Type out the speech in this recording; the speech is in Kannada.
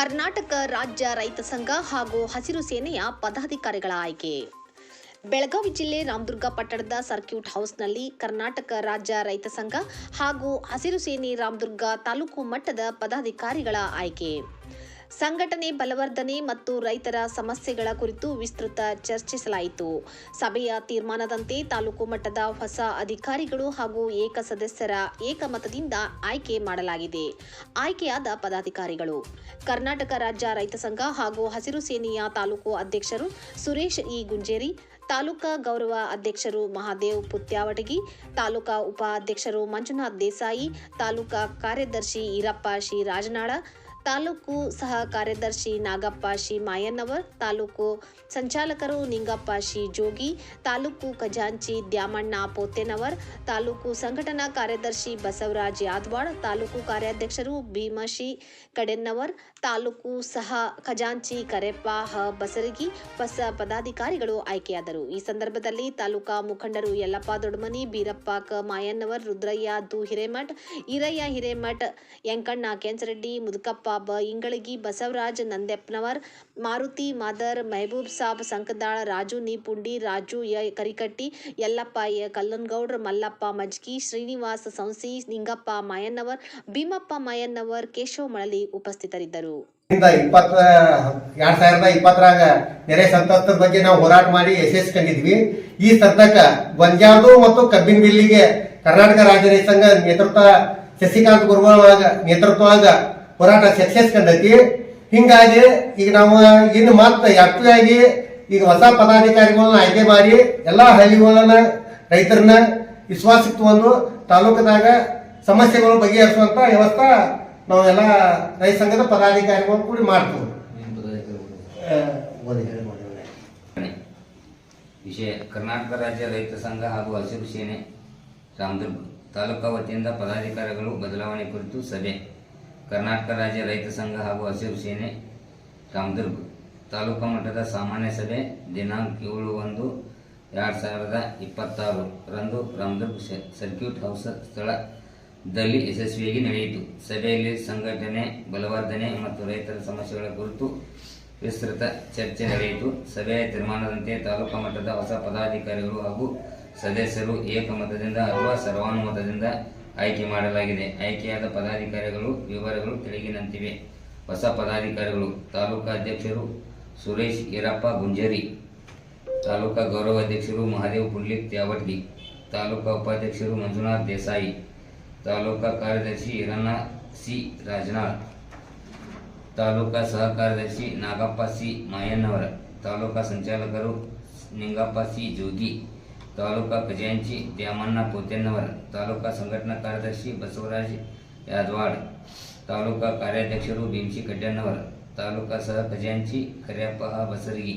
ಕರ್ನಾಟಕ ರಾಜ್ಯ ರೈತ ಸಂಘ ಹಾಗೂ ಹಸಿರು ಸೇನೆಯ ಪದಾಧಿಕಾರಿಗಳ ಆಯ್ಕೆ. ಬೆಳಗಾವಿ ಜಿಲ್ಲೆ ರಾಮದುರ್ಗ ಪಟ್ಟಣದ ಸರ್ಕ್ಯೂಟ್ ಹೌಸ್ನಲ್ಲಿ ಕರ್ನಾಟಕ ರಾಜ್ಯ ರೈತ ಸಂಘ ಹಾಗೂ ಹಸಿರು ಸೇನೆ ರಾಮದುರ್ಗ ತಾಲೂಕು ಮಟ್ಟದ ಪದಾಧಿಕಾರಿಗಳ ಆಯ್ಕೆ. ಸಂಘಟನೆ ಬಲವರ್ಧನೆ ಮತ್ತು ರೈತರ ಸಮಸ್ಯೆಗಳ ಕುರಿತು ವಿಸ್ತೃತ ಚರ್ಚಿಸಲಾಯಿತು. ಸಭೆಯ ತೀರ್ಮಾನದಂತೆ ತಾಲೂಕು ಮಟ್ಟದ ಹೊಸ ಅಧಿಕಾರಿಗಳು ಹಾಗೂ ಏಕ ಸದಸ್ಯರ ಏಕಮತದಿಂದ ಆಯ್ಕೆ ಮಾಡಲಾಗಿದೆ. ಆಯ್ಕೆಯಾದ ಪದಾಧಿಕಾರಿಗಳು. ಕರ್ನಾಟಕ ರಾಜ್ಯ ರೈತ ಸಂಘ ಹಾಗೂ ಹಸಿರು ಸೇನೆಯ ತಾಲೂಕು ಅಧ್ಯಕ್ಷರು ಸುರೇಶ್ ಇ. ಗುಂಜೇರಿ, ತಾಲೂಕಾ ಗೌರವ ಅಧ್ಯಕ್ಷರು ಮಹಾದೇವ್ ಪುತ್ಯಾವಟಗಿ, ತಾಲೂಕಾ ಉಪಾಧ್ಯಕ್ಷರು ಮಂಜುನಾಥ್ ದೇಸಾಯಿ, ತಾಲೂಕಾ ಕಾರ್ಯದರ್ಶಿ ಈರಪ್ಪ ಶ್ರೀ ರಾಜನಾಳ ತಾಲೂಕು ಸಹ ಕಾರ್ಯದರ್ಶಿ ನಾಗಪ್ಪ ಶಿ ಮಾಯನ್ನವರ್ ತಾಲೂಕು ಸಂಚಾಲಕರು ನಿಂಗಪ್ಪ ಶಿ ಜೋಗಿ, ತಾಲೂಕು ಖಜಾಂಚಿ ದ್ಯಾಮಣ್ಣ ಪೋತೆನವರ್, ತಾಲೂಕು ಸಂಘಟನಾ ಕಾರ್ಯದರ್ಶಿ ಬಸವರಾಜ್ ಯಾದವಾಡ್, ತಾಲೂಕು ಕಾರ್ಯಾಧ್ಯಕ್ಷರು ಭೀಮಶಿ ಕಡೆನ್ನವರ್, ತಾಲೂಕು ಸಹ ಖಜಾಂಚಿ ಕರೆಪ್ಪ ಹ ಬಸರಗಿ, ಬಸ ಪದಾಧಿಕಾರಿಗಳು ಆಯ್ಕೆಯಾದರು. ಈ ಸಂದರ್ಭದಲ್ಲಿ ತಾಲೂಕಾ ಮುಖಂಡರು ಯಲ್ಲಪ್ಪ ದೊಡ್ಮನಿ, ಬೀರಪ್ಪ ಕ ಮಾಯನ್ನವರ್ ರುದ್ರಯ್ಯ ದು ಹಿರೇಮಠ್, ಈರಯ್ಯ ಹಿರೇಮಠ್ ಯಂಕಣ್ಣ ಕೆಂಚರೆಡ್ಡಿ ಮುದುಕಪ್ಪ ಬ ಇಂಗಳಗಿ ಬಸವರಾಜ ನಂದೆಪ್ಪನವರ್ ಮಾರುತಿ, ಮಾದರ್, ಮೆಹಬೂಬ್ ಸಾಬ್, ಸಂಕದಾಳ, ರಾಜು, ನೀಪುಂಡಿ, ರಾಜು, ಯ, ಕರಿಕಟ್ಟಿ, ಯಲ್ಲಪ್ಪ ಎ ಕಲ್ಲನ್ಗೌಡ್ರ, ಮಲ್ಲಪ್ಪ, ಮಜ್ಕಿ, ಶ್ರೀನಿವಾಸ, ಸಂಸಿ, ನಿಂಗಪ್ಪ, ಮಾಯನ್ನವರ್, ಭೀಮಪ್ಪ ಮಾಯನ್ನವರ್, ಕೇಶವ ಮಳಲಿ ಉಪಸ್ಥಿತರಿದ್ದರು. ಇಪ್ಪತ್ತ, ಎರಡ್ ಸಾವಿರದ ಇಪ್ಪತ್ತರಾಗ ನೆರೆ ಸಂತ್ರಸ್ತರ ಬಗ್ಗೆ ನಾವು ಹೋರಾಟ ಮಾಡಿ ಯಶಸ್ಸು ಕಂಡಿದ್ವಿ ಈ ಸದ್ಯಕ್ಕ ಗೊಂಜಾಳದು ಮತ್ತು ಕಬ್ಬಿನ ಬಿಲ್ಲಿಗೆ ಕರ್ನಾಟಕ ರಾಜ್ಯ ರೈತ ಸಂಘ ನೇತೃತ್ವ, ಶಶಿಕಾಂತ್ ಗುರುಗಳ ನೇತೃತ್ವದಾಗ ಹೋರಾಟ ಸಕ್ಸಸ್ ಕಂಡೈತಿ ಹಿಂಗಾಗಿ ಈಗ ನಾವು ಇನ್ನು ಮತ್ತೆ ಆಗಿ ಈಗ ಹೊಸ ಪದಾಧಿಕಾರಿಗಳನ್ನ ಆಯ್ಕೆ ಮಾಡಿ ಎಲ್ಲಾ ಹಳ್ಳಿಗಳನ್ನ ರೈತರನ್ನ ವಿಶ್ವಾಸಕ್ಕೆ ತಗೊಂಡು ತಾಲೂಕದಾಗ ಸಮಸ್ಯೆಗಳು ಬಗೆಹರಿಸುವಂತ ವ್ಯವಸ್ಥೆ ನಾವೆಲ್ಲ ರೈತ ಸಂಘದ ಪದಾಧಿಕಾರಿಗಳು ಕೂಡ ಮಾಡ್ತೀವಿ. ವಿಷಯ ಕರ್ನಾಟಕ ರಾಜ್ಯ ರೈತ ಸಂಘ ಹಾಗೂ ಹಸಿರು ಸೇನೆ ರಾಮದುರ್ಗ ತಾಲೂಕಾ ವತಿಯಿಂದ ಪದಾಧಿಕಾರಿಗಳು ಬದಲಾವಣೆ ಕುರಿತು ಸಭೆ. ಕರ್ನಾಟಕ ರಾಜ್ಯ ರೈತ ಸಂಘ ಹಾಗೂ ಹಸಿರು ಸೇನೆ, ಕಾಮದುರ್ಗ ತಾಲೂಕು ಮಟ್ಟದ ಸಾಮಾನ್ಯ ಸಭೆ, ದಿನಾಂಕ ಏಳು ಒಂದು ಎರಡು ಸಾವಿರದ ಇಪ್ಪತ್ತಾರು ರಂದು ರಾಮದುರ್ಗ ಸರ್ಕ್ಯೂಟ್ ಹೌಸ್ ಸ್ಥಳದಲ್ಲಿ ಯಶಸ್ವಿಯಾಗಿ ನಡೆಯಿತು. ಸಭೆಯಲ್ಲಿ ಸಂಘಟನೆ, ಬಲವರ್ಧನೆ ಮತ್ತು ರೈತರ ಸಮಸ್ಯೆಗಳ ಕುರಿತು ವಿಸ್ತೃತ ಚರ್ಚೆ ನಡೆಯಿತು. ಸಭೆಯ ತೀರ್ಮಾನದಂತೆ ತಾಲೂಕು ಮಟ್ಟದ ಹೊಸ ಪದಾಧಿಕಾರಿಗಳು ಹಾಗೂ ಸದಸ್ಯರು ಏಕಮತದಿಂದ ಅಥವಾ ಸರ್ವಾನುಮತದಿಂದ ಆಯ್ಕೆ ಮಾಡಲಾಗಿದೆ. ಆಯ್ಕೆಯಾದ ಪದಾಧಿಕಾರಿಗಳು ವಿವರಗಳು ಕೆಳಗಿನಂತಿವೆ ಹೊಸ ಪದಾಧಿಕಾರಿಗಳು ತಾಲೂಕಾ ಅಧ್ಯಕ್ಷರು ಸುರೇಶ್ ಈರಪ್ಪ ಗುಂಜರಿ, ತಾಲೂಕಾ ಗೌರವಾಧ್ಯಕ್ಷರು ಮಹಾದೇವ್ ಪುಂಡ್ಲಿಕ್ ತ್ಯಾವಟ್ಗಿ ತಾಲೂಕಾ ಉಪಾಧ್ಯಕ್ಷರು ಮಂಜುನಾಥ್ ದೇಸಾಯಿ, ತಾಲೂಕಾ ಕಾರ್ಯದರ್ಶಿ ಇರಣ್ಣ ಸಿ ರಾಜನಾಳ್ ತಾಲೂಕಾ ಸಹ ಕಾರ್ಯದರ್ಶಿ ನಾಗಪ್ಪ ಸಿ ಮಾಯಣ್ಣವರ, ತಾಲೂಕಾ ಸಂಚಾಲಕರು ನಿಂಗಪ್ಪ ಸಿ ಜೋಗಿ ತಾಲೂಕಾ ಖಜಾಂಚಿ ದ್ಯಾಮಣ್ಣ ಪೋತೆನ್ನವರ ತಾಲೂಕಾ ಸಂಘಟನಾ ಕಾರ್ಯದರ್ಶಿ ಬಸವರಾಜ್ ಯಾದವಾಡ್ ತಾಲೂಕಾ ಕಾರ್ಯಾಧ್ಯಕ್ಷರು ಭೀಮ್ಸಿ ಕಡ್ಡಣ್ಣವರ ತಾಲೂಕಾ ಸಹ ಖಜಾಂಚಿ ಕರಿಯಪ್ಪ ಬಸರಗಿ